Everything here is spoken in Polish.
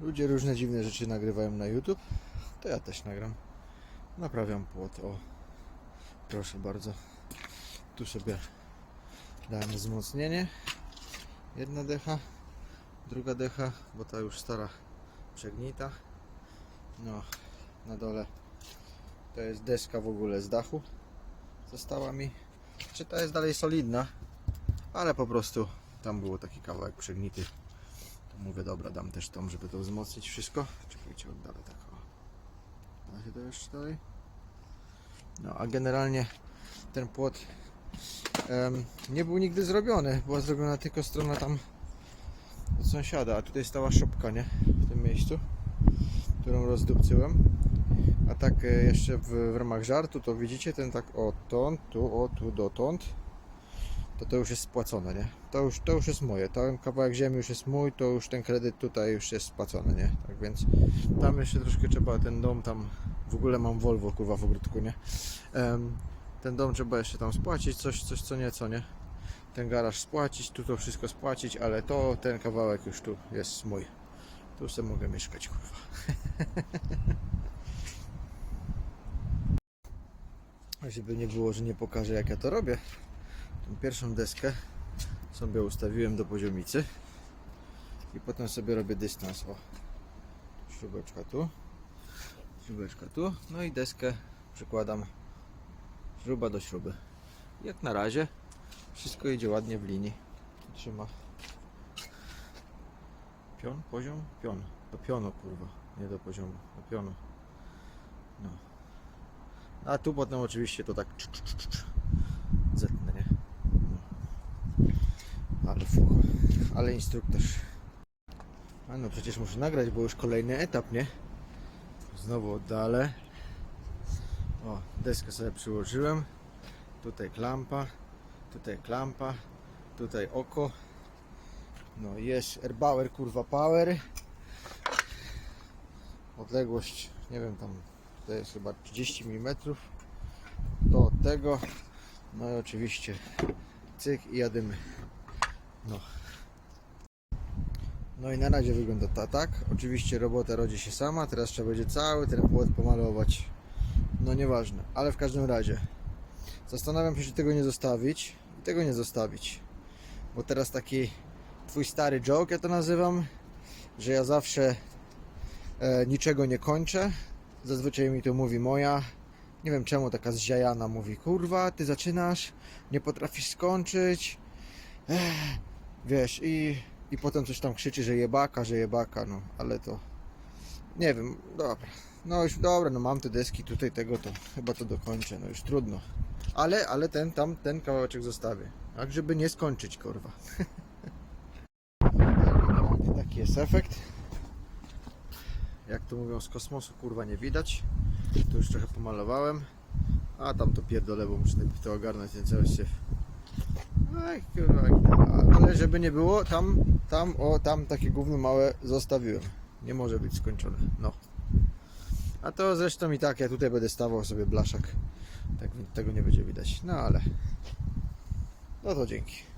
Ludzie różne dziwne rzeczy nagrywają na YouTube, to ja też nagram. Naprawiam płot, o. Proszę bardzo. Tu sobie dałem wzmocnienie. Jedna decha, druga decha, bo ta już stara przegnita. No, na dole to jest deska w ogóle z dachu. Została mi. Czy ta jest dalej solidna, ale po prostu tam było taki kawałek przegnity. Mówię, dobra, dam też tą, żeby to wzmocnić wszystko. Czekajcie, oddalę tak. O. Da się to jeszcze dalej? No, a generalnie ten płot em, nie był nigdy zrobiony. Była zrobiona tylko strona tam od sąsiada, a tutaj stała szopka, nie? W tym miejscu, którą rozdupcyłem. A tak e, jeszcze w, w ramach żartu, to widzicie ten tak odtąd, tu, o, tu dotąd. To to już jest spłacone, nie? To już, to już jest moje. Ten kawałek ziemi już jest mój, to już ten kredyt tutaj już jest spłacony, nie? Tak więc tam jeszcze troszkę trzeba ten dom tam. W ogóle mam Volvo kurwa w ogródku, nie? Em, ten dom trzeba jeszcze tam spłacić, coś, coś co nieco, nie? Ten garaż spłacić, tu to wszystko spłacić, ale to ten kawałek już tu jest mój. Tu sobie mogę mieszkać, kurwa. Żeby nie było, że nie pokażę jak ja to robię. Pierwszą deskę sobie ustawiłem do poziomicy i potem sobie robię dystans. O, śrubeczka tu, śrubeczka tu, no i deskę przykładam śruba do śruby. Jak na razie wszystko idzie ładnie w linii. Trzyma. Pion, poziom, pion. Do pionu kurwa, nie do poziomu, do pionu. No. A tu potem oczywiście to tak ale instruktor. A no przecież muszę nagrać, bo już kolejny etap, nie? Znowu oddalę. O, deskę sobie przyłożyłem. Tutaj klampa, tutaj klampa, tutaj oko. No jest Airbauer kurwa power. Odległość, nie wiem tam, to jest chyba 30 mm. To od tego. No i oczywiście cyk i jadymy. No. No i na razie wygląda to tak. Oczywiście robota rodzi się sama. Teraz trzeba będzie cały ten płot pomalować. No nieważne, ale w każdym razie zastanawiam się, czy tego nie zostawić i tego nie zostawić. Bo teraz taki twój stary joke, ja to nazywam, że ja zawsze e, niczego nie kończę. Zazwyczaj mi to mówi moja. Nie wiem czemu taka zziajana mówi, kurwa, ty zaczynasz, nie potrafisz skończyć. Ech, wiesz, i, i potem coś tam krzyczy, że jebaka, że jebaka, no, ale to nie wiem, dobra. No już dobra, no mam te deski tutaj tego, to chyba to dokończę, no już trudno. Ale, ale ten tam, ten kawałeczek zostawię. Tak, żeby nie skończyć, kurwa. Taki jest efekt. Jak to mówią z kosmosu, kurwa nie widać. Tu już trochę pomalowałem. A tam to pierdolę, bo muszę to ogarnąć ten cały syf. Ale żeby nie było, tam, tam, o, tam takie gówno małe zostawiłem. Nie może być skończone. No. A to zresztą i tak, ja tutaj będę stawał sobie blaszak. Tak tego nie będzie widać. No ale. No to dzięki.